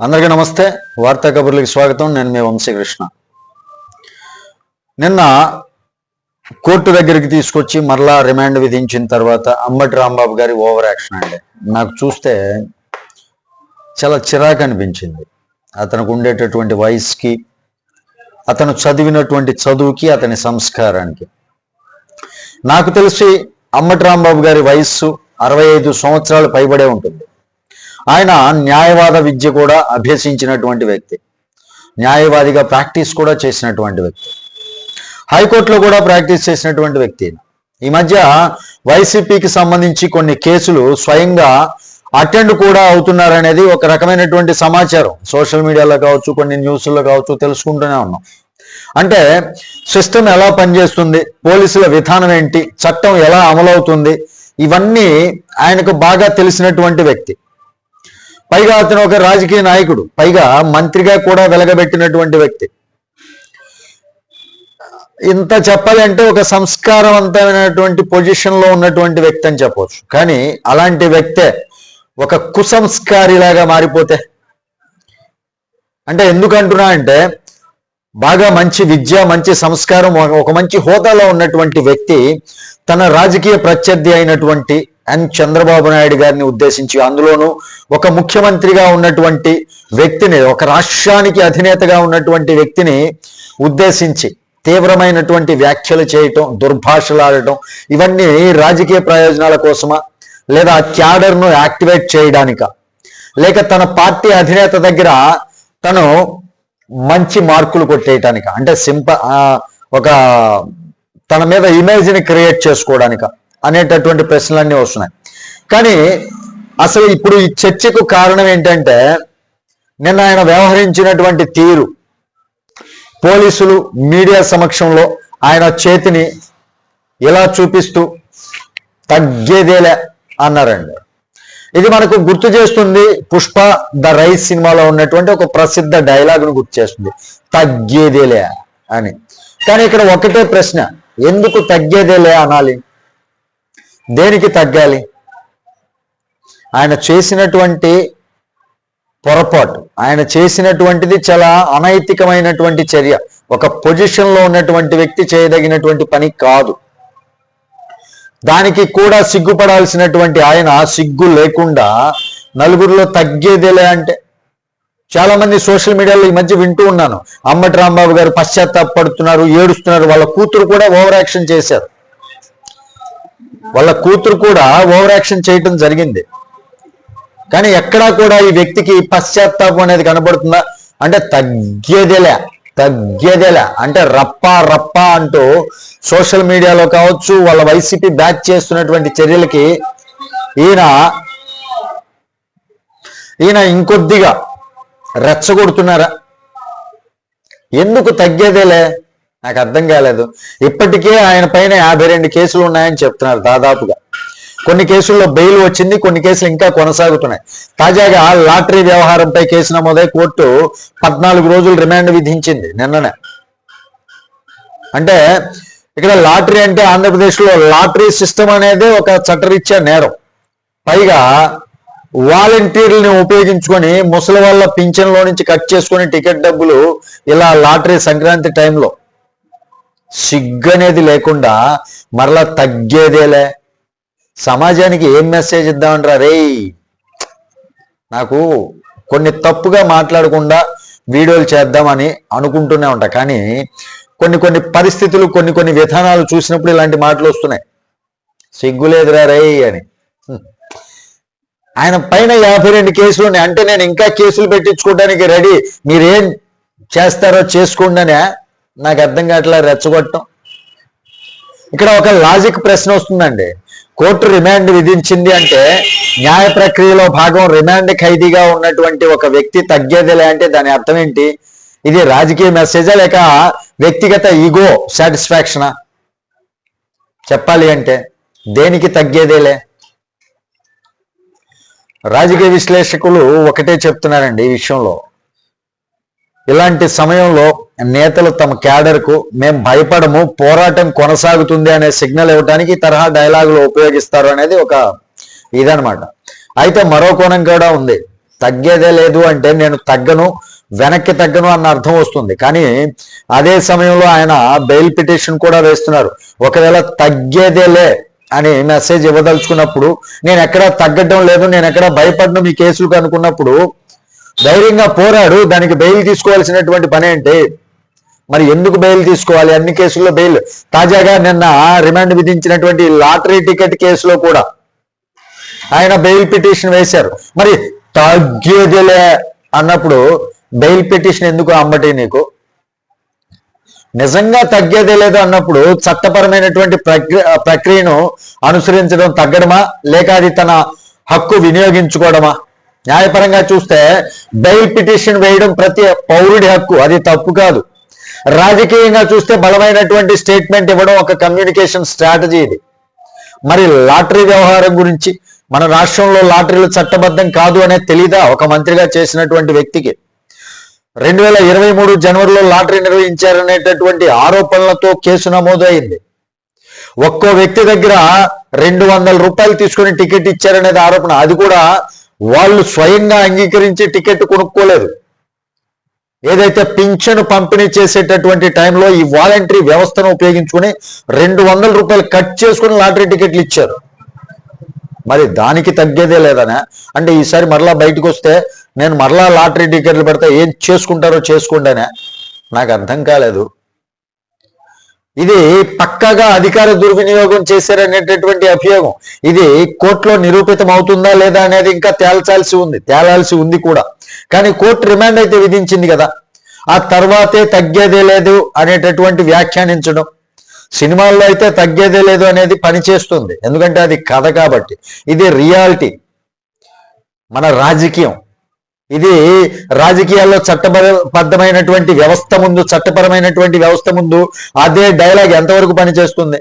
అందరికీ నమస్తే. వార్తా కబుర్లకి స్వాగతం. నేను మీ వంశీకృష్ణ. నిన్న కోర్టు దగ్గరికి తీసుకొచ్చి మరలా రిమాండ్ విధించిన తర్వాత అంబటి రాంబాబు గారి ఓవర్ యాక్షన్ అండి. నాకు చూస్తే చాలా చిరాకు అనిపించింది. అతనికి ఉండేటటువంటి వయసుకి అతను చదివినటువంటి చదువుకి అతని సంస్కారానికి. నాకు తెలిసి అమ్మటి రాంబాబు గారి వయస్సు అరవై ఐదు సంవత్సరాలు పైబడే ఉంటుంది. ఆయన న్యాయవాద విద్య కూడా అభ్యసించినటువంటి వ్యక్తి. న్యాయవాదిగా ప్రాక్టీస్ కూడా చేసినటువంటి వ్యక్తి. హైకోర్టులో కూడా ప్రాక్టీస్ చేసినటువంటి వ్యక్తి ఈ మధ్య వైసీపీకి సంబంధించి కొన్ని కేసులు స్వయంగా అటెండ్ కూడా అవుతున్నారనేది ఒక రకమైనటువంటి సమాచారం. సోషల్ మీడియాలో కావచ్చు కొన్ని న్యూస్లో కావచ్చు తెలుసుకుంటూనే ఉన్నాం. అంటే సిస్టమ్ ఎలా పనిచేస్తుంది పోలీసుల విధానం ఏంటి చట్టం ఎలా అమలవుతుంది ఇవన్నీ ఆయనకు బాగా తెలిసినటువంటి వ్యక్తి. పైగా అతను ఒక రాజకీయ నాయకుడు. పైగా మంత్రిగా కూడా వెలగబెట్టినటువంటి వ్యక్తి. ఇంత చెప్పాలంటే ఒక సంస్కారవంతమైనటువంటి పొజిషన్లో ఉన్నటువంటి వ్యక్తి అని చెప్పవచ్చు. కానీ అలాంటి వ్యక్తే ఒక కుసంస్కారిలాగా మారిపోతే అంటే ఎందుకంటున్నా అంటే బాగా మంచి విద్య మంచి సంస్కారం ఒక మంచి హోదాలో ఉన్నటువంటి వ్యక్తి తన రాజకీయ ప్రత్యర్థి అయినటువంటి అండ్ చంద్రబాబు నాయుడు గారిని ఉద్దేశించి అందులోనూ ఒక ముఖ్యమంత్రిగా ఉన్నటువంటి వ్యక్తిని ఒక రాష్ట్రానికి అధినేతగా ఉన్నటువంటి వ్యక్తిని ఉద్దేశించి తీవ్రమైనటువంటి వ్యాఖ్యలు చేయటం దుర్భాషలాడటం ఇవన్నీ రాజకీయ ప్రయోజనాల కోసమా? లేదా క్యాడర్ను యాక్టివేట్ చేయడానిక? లేక తన పార్టీ అధినేత దగ్గర తను మంచి మార్కులు కొట్టేయటానిక? అంటే సింప ఒక తన మీద ఇమేజ్ని క్రియేట్ చేసుకోవడానిక? అనేటటువంటి ప్రశ్నలన్నీ వస్తున్నాయి. కానీ అసలు ఇప్పుడు ఈ చర్చకు కారణం ఏంటంటే నిన్న ఆయన వ్యవహరించినటువంటి తీరు పోలీసులు మీడియా సమక్షంలో ఆయన చేతిని ఇలా చూపిస్తూ తగ్గేదేలే అన్నారండి. ఇది మనకు గుర్తు చేస్తుంది పుష్ప ద రైస్ సినిమాలో ఉన్నటువంటి ఒక ప్రసిద్ధ డైలాగ్ను గుర్తు చేస్తుంది. తగ్గేదేలే అని. కానీ ఇక్కడ ఒకటే ప్రశ్న ఎందుకు తగ్గేదేలే అనాలి? దేనికి తగ్గాలి? ఆయన చేసినటువంటి పొరపాటు ఆయన చేసినటువంటిది చాలా అనైతికమైనటువంటి చర్య. ఒక పొజిషన్లో ఉన్నటువంటి వ్యక్తి చేయదగినటువంటి పని కాదు. దానికి కూడా సిగ్గుపడాల్సినటువంటి ఆయన సిగ్గు లేకుండా నలుగురిలో తగ్గేదేలే అంటే. చాలా మంది సోషల్ మీడియాలో ఈ మధ్య వింటూ ఉన్నాను. అమ్మటి రాంబాబు గారు పశ్చాత్తాపడుతున్నారు ఏడుస్తున్నారు వాళ్ళ కూతురు కూడా ఓవర్ యాక్షన్ చేశారు. వాళ్ళ కూతురు కూడా ఓవర్ యాక్షన్ చేయటం జరిగింది. కానీ ఎక్కడా కూడా ఈ వ్యక్తికి పశ్చాత్తాపం అనేది కనబడుతుందా? అంటే తగ్గేదేలే తగ్గేదేలే. అంటే రప్ప రప్ప అంటూ సోషల్ మీడియాలో కావచ్చు వాళ్ళ వైసీపీ బ్యాక్ చేస్తున్నటువంటి చర్యలకి ఈయన ఈయన ఇంకొద్దిగా రెచ్చగొడుతున్నారా? ఎందుకు తగ్గేదేలే? నాకు అర్థం కాలేదు. ఇప్పటికే ఆయన పైన యాభై రెండు కేసులు ఉన్నాయని చెప్తున్నారు దాదాపుగా. కొన్ని కేసుల్లో బెయిల్ వచ్చింది కొన్ని కేసులు ఇంకా కొనసాగుతున్నాయి. తాజాగా లాటరీ వ్యవహారంపై కేసు నమోదై కోర్టు పద్నాలుగు రోజులు రిమాండ్ విధించింది నిన్ననే. అంటే ఇక్కడ లాటరీ అంటే ఆంధ్రప్రదేశ్లో లాటరీ సిస్టమ్ అనేది ఒక చట్టరీత్యా నేరం. పైగా వాలంటీర్లని ఉపయోగించుకొని ముసలి వాళ్ళ పింఛన్లో నుంచి కట్ చేసుకుని టికెట్ డబ్బులు ఇలా లాటరీ సంక్రాంతి టైంలో సిగ్గు అనేది లేకుండా మరలా తగ్గేదేలే. సమాజానికి ఏం మెసేజ్ ఇద్దామంటారా రే నాకు కొన్ని తప్పుగా మాట్లాడకుండా వీడియోలు చేద్దామని అనుకుంటూనే ఉంటా. కానీ కొన్ని కొన్ని పరిస్థితులు కొన్ని కొన్ని విధానాలు చూసినప్పుడు ఇలాంటి మాటలు వస్తున్నాయి. సిగ్గులేదురా రే అని. ఆయన పైన యాభై రెండు కేసులు ఉన్నాయి. అంటే నేను ఇంకా కేసులు పెట్టించుకోవడానికి రెడీ. మీరేం చేస్తారో చేసుకోండి నాకు అర్థం కావట్లా? రెచ్చగొట్టం. ఇక్కడ ఒక లాజిక్ ప్రశ్న వస్తుందండి. కోర్టు రిమాండ్ విధించింది అంటే న్యాయ ప్రక్రియలో భాగం రిమాండ్ ఖైదీగా ఉన్నటువంటి ఒక వ్యక్తి తగ్గేదిలే అంటే దాని అర్థం ఏంటి? ఇది రాజకీయ మెసేజా లేక వ్యక్తిగత ఈగో సాటిస్ఫాక్షనా? చెప్పాలి అంటే దేనికి తగ్గేదేలే? రాజకీయ విశ్లేషకులు ఒకటే చెప్తున్నారండి ఈ విషయంలో. ఇలాంటి సమయంలో నేతలు తమ క్యాడర్కు మేము భయపడము పోరాటం కొనసాగుతుంది అనే సిగ్నల్ ఇవ్వడానికి తరహా డైలాగులు ఉపయోగిస్తారు అనేది ఒక ఇదనమాట అయితే మరో కోణం కూడా ఉంది. తగ్గేదే లేదు అంటే నేను తగ్గను వెనక్కి తగ్గను అన్న అర్థం వస్తుంది. కానీ అదే సమయంలో ఆయన బెయిల్ పిటిషన్ కూడా వేస్తున్నారు. ఒకవేళ తగ్గేదేలే అని మెసేజ్ ఇవ్వదలుచుకున్నప్పుడు నేను ఎక్కడా తగ్గడం లేదు నేను ఎక్కడా భయపడను మీ కేసులకు అనుకున్నప్పుడు ధైర్యంగా పోరాడు దానికి బెయిల్ తీసుకోవాల్సినటువంటి పని ఏంటి? మరి ఎందుకు బెయిల్ తీసుకోవాలి? అన్ని కేసుల్లో బెయిల్. తాజాగా నిన్న రిమాండ్ విధించినటువంటి లాటరీ టికెట్ కేసులో కూడా ఆయన బెయిల్ పిటిషన్ వేశారు. మరి తగ్గేదిలే అన్నప్పుడు బెయిల్ పిటిషన్ ఎందుకు అమ్మటి నీకు? నిజంగా తగ్గేదే లేదు అన్నప్పుడు చట్టపరమైనటువంటి ప్రక్రియ ప్రక్రియను అనుసరించడం తగ్గడమా? లేక అది తన హక్కు వినియోగించుకోవడమా? న్యాయపరంగా చూస్తే బెయిల్ పిటిషన్ వేయడం ప్రతి పౌరుడి హక్కు. అది తప్పు కాదు. రాజకీయంగా చూస్తే బలమైనటువంటి స్టేట్మెంట్ ఇవ్వడం ఒక కమ్యూనికేషన్ స్ట్రాటజీ ఇది. మరి లాటరీ వ్యవహారం గురించి మన రాష్ట్రంలో లాటరీలు చట్టబద్ధం కాదు అనేది తెలీదా? ఒక మంత్రిగా చేసినటువంటి వ్యక్తికి. రెండు వేల ఇరవై మూడు జనవరిలో లాటరీ నిర్వహించారనేటటువంటి ఆరోపణలతో కేసు నమోదు అయింది ఒక్కో వ్యక్తి దగ్గర రెండు వందల రూపాయలు తీసుకుని టికెట్ ఇచ్చారనేది ఆరోపణ. అది కూడా వాళ్ళు స్వయంగా అంగీకరించి టికెట్ కొనుక్కోలేదు. ఏదైతే పింఛను పంపిణీ చేసేటటువంటి టైంలో ఈ వాలంటరీ వ్యవస్థను ఉపయోగించుకుని రెండు వందల రూపాయలు కట్ చేసుకుని లాటరీ టికెట్లు ఇచ్చారు. మరి దానికి తగ్గేదే లేదనే. అంటే ఈసారి మరలా బయటకు వస్తే నేను మరలా లాటరీ టికెట్లు పెడితే ఏం చేసుకుంటారో చేసుకుంటేనే నాకు అర్థం కాలేదు. ఇది పక్కగా అధికార దుర్వినియోగం చేశారనేటటువంటి అభియోగం. ఇది కోర్టులో నిరూపితం అవుతుందా లేదా అనేది ఇంకా తేల్చాల్సి ఉంది తేలాల్సి ఉంది కూడా. కానీ కోర్టు రిమాండ్ అయితే విధించింది కదా. ఆ తర్వాతే తగ్గేదే లేదు అనేటటువంటి వ్యాఖ్యానించడం. సినిమాల్లో అయితే తగ్గేదే లేదు అనేది పనిచేస్తుంది. ఎందుకంటే అది కథ కాబట్టి. ఇది రియాలిటీ. మన రాజకీయం. ఇది రాజకీయాల్లో చట్టబద్ధమైనటువంటి వ్యవస్థ ముందు చట్టపరమైనటువంటి వ్యవస్థ ముందు అదే డైలాగ్ ఎంతవరకు పనిచేస్తుంది?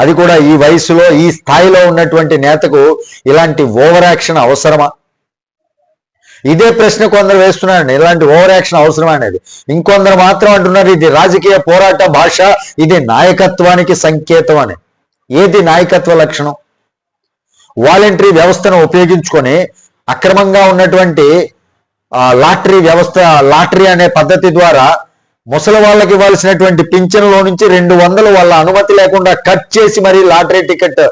అది కూడా ఈ వయసులో ఈ స్థాయిలో ఉన్నటువంటి నేతకు ఇలాంటి ఓవర్ యాక్షన్ అవసరమా? ఇదే ప్రశ్న కొందరు వేస్తున్నారండి. ఇలాంటి ఓవర్ యాక్షన్ అవసరమా అనేది? ఇంకొందరు మాత్రం అంటున్నారు ఇది రాజకీయ పోరాట భాష ఇది నాయకత్వానికి సంకేతం అని. ఏది నాయకత్వ లక్షణం? వాలంటరీ వ్యవస్థను ఉపయోగించుకొని అక్రమంగా ఉన్నటువంటి లాటరీ వ్యవస్థ లాటరీ అనే పద్ధతి ద్వారా ముసలి వాళ్ళకి ఇవ్వాల్సినటువంటి పింఛన్లో నుంచి రెండు వందలు వాళ్ళ అనుమతి లేకుండా కట్ చేసి మరీ లాటరీ టికెట్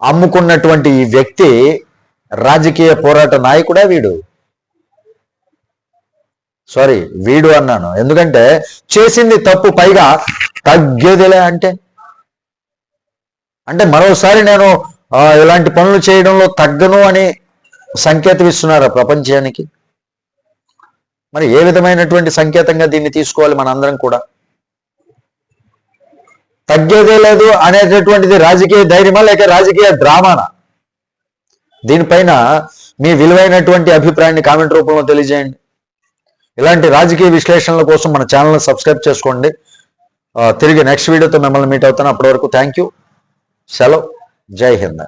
అమ్ముకున్నటువంటి ఈ వ్యక్తి రాజకీయ పోరాట నాయకుడా వీడు? సారీ వీడు అన్నాను. ఎందుకంటే చేసింది తప్పు పైగా తగ్గేదిలే అంటే? అంటే మరోసారి నేను ఇలాంటి పనులు చేయడంలో తగ్గను అని సంకేతం ఇస్తున్నారా ప్రపంచానికి? మరి ఏ విధమైనటువంటి సంకేతంగా దీన్ని తీసుకోవాలి మనందరం కూడా? తగ్గేదే లేదు అనేటటువంటిది రాజకీయ ధైర్యమా లేక రాజకీయ డ్రామానా? దీనిపైన మీ విలువైనటువంటి అభిప్రాయాన్ని కామెంట్ రూపంలో తెలియజేయండి. ఇలాంటి రాజకీయ విశ్లేషణల కోసం మన ఛానల్ని సబ్స్క్రైబ్ చేసుకోండి. తిరిగి నెక్స్ట్ వీడియోతో మిమ్మల్ని మీట్ అవుతాను. అప్పటి వరకు థ్యాంక్ యూ. సెలవు. జై హింద్.